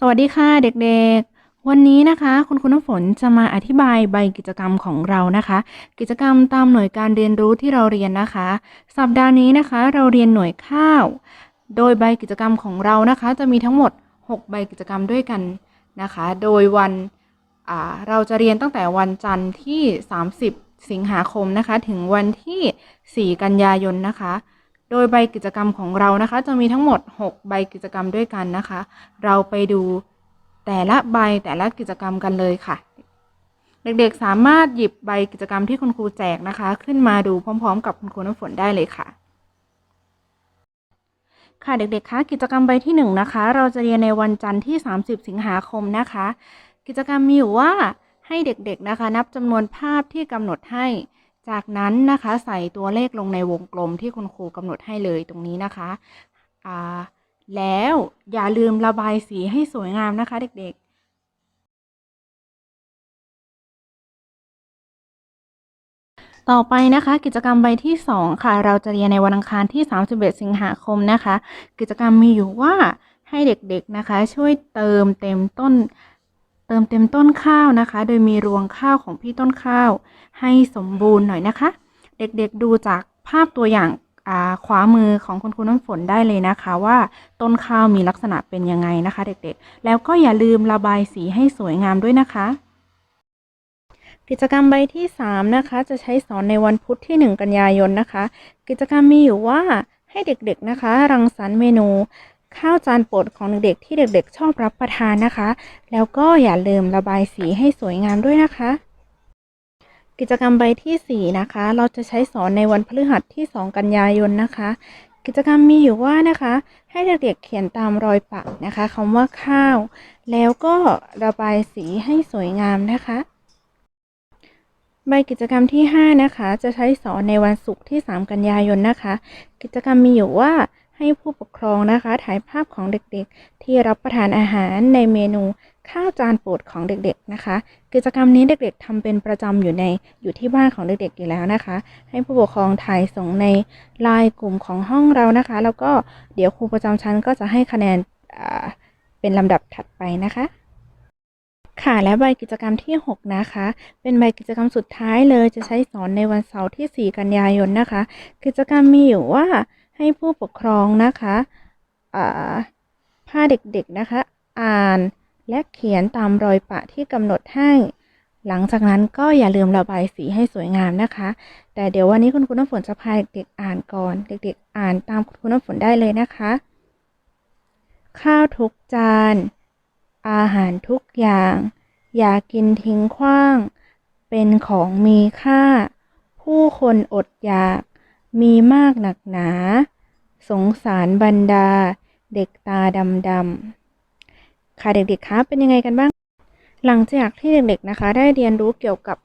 สวัสดีค่ะเด็กๆ วันนี้นะคะ คุณครูน้ำฝนจะมาอธิบายใบกิจกรรมของเรานะคะ กิจกรรมตามหน่วยการเรียนรู้ที่เราเรียนนะคะ สัปดาห์นี้นะคะ เราเรียนหน่วยข้าว โดยใบกิจกรรมของเรานะคะ จะมีทั้งหมด 6 ใบกิจกรรมด้วยกันนะคะ โดยวันเราจะเรียนตั้งแต่วันจันทร์ที่ 30 สิงหาคมนะคะ ถึงวันที่ 4 กันยายนนะคะ โดยใบกิจกรรมของเรานะคะ จะมีทั้งหมด 6 ใบกิจกรรมด้วยกันนะคะ เราไปดูแต่ละใบแต่ละกิจกรรมกันเลยค่ะ เด็กๆสามารถหยิบใบกิจกรรมที่คุณครูแจกนะคะ ขึ้นมาดูพร้อม ๆ กับคุณครูน้ำฝนได้เลยค่ะ ค่ะเด็กๆคะกิจกรรมใบที่1นงนะคะ เราจะเรียนในวันจันทร์ที่ 30 สิงหาคมนะคะ กิจกรรมมีอยู่ว่าให้เด็กๆนะคะ นับจำนวนภาพที่กำหนดให้ จากนั้นนะคะใส่ตัวเลขลงในวงกลมที่คุณครูกำหนดให้เลยตรงนี้นะคะแล้วอย่าลืมระบายสีให้สวยงามนะคะ เด็กๆต่อไปนะคะกิจกรรมใบที่ 2 ค่ะ เราจะเรียนในวันอังคารที่ 31 สิงหาคมนะคะ กิจกรรมมีอยู่ว่าให้เด็กๆนะคะ ช่วยเติมเต็มต้น เติมเต็มต้นข้าวนะคะ โดยมีรวงข้าวของพี่ต้นข้าว ให้สมบูรณ์หน่อยนะคะ เด็กๆดูจากภาพตัวอย่างขวามือของคุณครูน้ำฝนได้เลยนะคะ ว่าต้นข้าวมีลักษณะเป็นยังไงนะคะ เด็กๆ แล้วก็อย่าลืมระบายสีให้สวยงามด้วยนะคะ กิจกรรมใบที่ 3 นะคะ จะใช้สอนในวันพุธที่ 1 กันยายนนะคะ กิจกรรมมีอยู่ว่าให้เด็กๆนะคะ รังสรรค์เมนู ข้าวจานโปรดของเด็กๆที่เด็กๆ ชอบรับประทานนะคะ แล้วก็อย่าลืมระบายสีให้สวยงามด้วยนะคะ กิจกรรมใบที่ 4 นะคะ เราจะใช้สอนในวันพฤหัสที่ 2 กันยายนนะคะ กิจกรรมมีอยู่ว่านะคะ ให้เด็กๆเขียนตามรอยปักนะคะคำว่าข้าว แล้วก็ระบายสีให้สวยงามนะคะใบกิจกรรมที่ 5 นะคะ จะใช้สอนในวันศุกร์ที่ 3 กันยายนนะคะ กิจกรรมมีอยู่ว่า ให้ผู้ปกครองนะคะ ถ่ายภาพของเด็กๆ ที่รับประทานอาหารในเมนูข้าวจานโปรดของเด็กๆนะคะ กิจกรรมนี้เด็กๆทำเป็นประจำอยู่ในอยู่ที่บ้านของเด็กๆอยู่แล้วนะคะ ให้ผู้ปกครองถ่ายส่งในไลน์กลุ่มของห้องเรานะคะ แล้วก็เดี๋ยวครูประจำชั้นก็จะให้คะแนนเป็นลำดับถัดไปนะคะค่ะและใบกิจกรรมที่ 6 นะคะ เป็นใบกิจกรรมสุดท้ายเลยจะใช้สอนในวันเสาร์ที่ 4 กันยายนนะคะ กิจกรรมมีอยู่ว่า ให้ผู้ปกครองนะคะพาเด็กๆนะคะ อ่านและเขียนตามรอยปะที่กำหนดให้ หลังจากนั้นก็อย่าลืมระบายสีให้สวยงามนะคะ แต่เดี๋ยววันนี้คุณครูน้ำฝนจะพาเด็กๆอ่านก่อน เด็กๆ อ่านตามคุณครูน้ำฝนได้เลยนะคะ ข้าวทุกจาน อาหารทุกอย่าง อย่ากินทิ้งขว้าง เป็นของมีค่า ผู้คนอดอยาก มีมากหนักหนา สงสารบรรดา เด็กตาดำๆค่ะเด็กๆคะเป็นยังไงกันบ้าง หลังจากที่เด็กๆนะคะ ได้เรียนรู้เกี่ยวกับ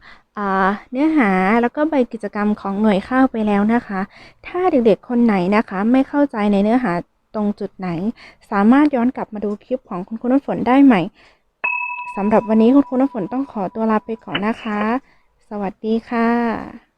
เนื้อหาแล้วก็ใบกิจกรรมของหน่วยข้าวไปแล้วนะคะ ถ้าเด็กๆคนไหนนะคะ ไม่เข้าใจในเนื้อหาตรงจุดไหน สามารถย้อนกลับมาดูคลิปของคุณครูน้ำฝนได้ใหม่สำหรับวันนี้คุณครูน้ำฝนต้องขอตัวลาไปก่อนนะคะ สวัสดีค่ะ